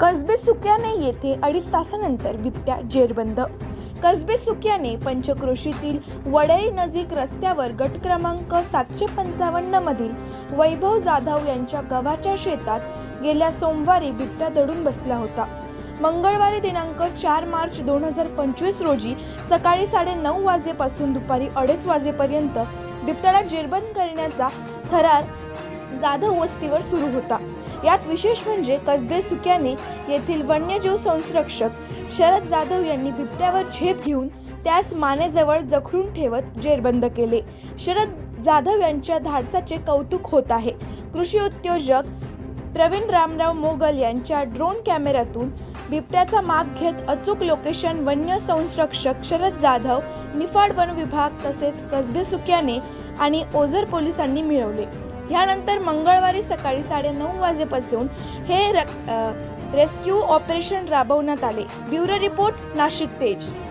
कसबे सुक्याने येथे अडीच तासानंतर बिबट्या जेरबंद. कसबे सुक्याने पंचक्रोशीतील वडळी नजीक रस्त्यावर गट क्रमांक सातशे पंचावन्न मधील वैभव जाधव यांच्या गव्हाच्या शेतात गेल्या सोमवारी बिबट्या दडून बसला होता. मंगळवारी दिनांक चार मार्च दोन हजार पंचवीस रोजी सकाळी साडे नऊ वाजेपासून दुपारी अडीच वाजेपर्यंत बिबट्याला जेरबंद करण्याचा थरार जाधव वस्तीवर सुरू होता. यात विशेष म्हणजे कसबे सुक्याने येथील वन्यजीव संरक्षक शरद जाधव यांनी बिबट्यावर झेप घेऊन त्यास मानेजवळ जखडून ठेवत जेरबंद केले. शरद जाधव यांच्या धाडसाचे कौतुक होत आहे. कृषी उद्योजक प्रवीण रामराव मोगल यांच्या ड्रोन कॅमेऱ्यातून बिबट्याचा माग घेत अचूक लोकेशन वन्य संरक्षक शरद जाधव निफाड वन विभाग तसेच कसबे सुक्याने आणि ओझर पोलिसांनी मिळवले. यानंतर मंगळवारी सकाळी साडेनऊ वाजेपासून हे रक- रेस्क्यू ऑपरेशन राबवण्यात आले. ब्युरो रिपोर्ट नाशिक तेज.